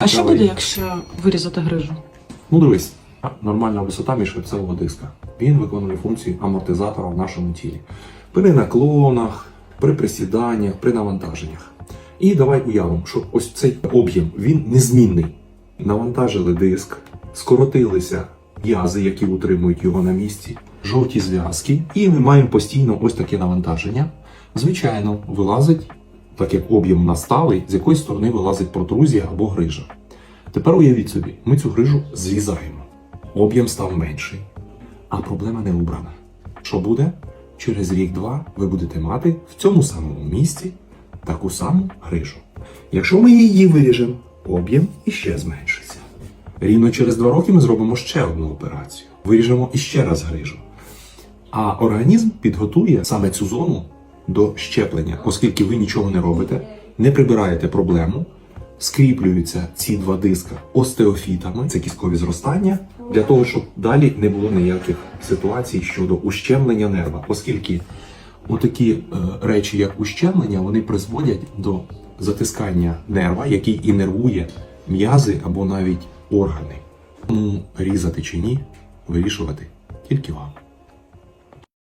А що буде, якщо вирізати грижу? Ну дивись, нормальна висота міжхребцевого диска. Він виконує функцію амортизатора в нашому тілі. При наклонах, при присіданнях, при навантаженнях. І давай уявимо, що ось цей об'єм він незмінний. Навантажили диск, скоротилися м'язи, які утримують його на місці, жовті зв'язки, і ми маємо постійно ось таке навантаження. Звичайно, вилазить, так як об'єм насталий, з якої сторони вилазить протрузія або грижа. Тепер уявіть собі, ми цю грижу зрізаємо. Об'єм став менший, а проблема не убрана. Що буде? Через рік-два ви будете мати в цьому самому місці таку саму грижу. Якщо ми її виріжемо, об'єм іще зменшиться. Рівно через два роки ми зробимо ще одну операцію. Виріжемо іще раз грижу. А організм підготує саме цю зону до щеплення, оскільки ви нічого не робите, не прибираєте проблему, скріплюються ці два диска остеофітами, це кісткові зростання, для того, щоб далі не було ніяких ситуацій щодо ущемлення нерва, оскільки отакі е, речі, як ущемлення, вони призводять до затискання нерва, який інервує м'язи або навіть органи. Тому різати чи ні, вирішувати тільки вам.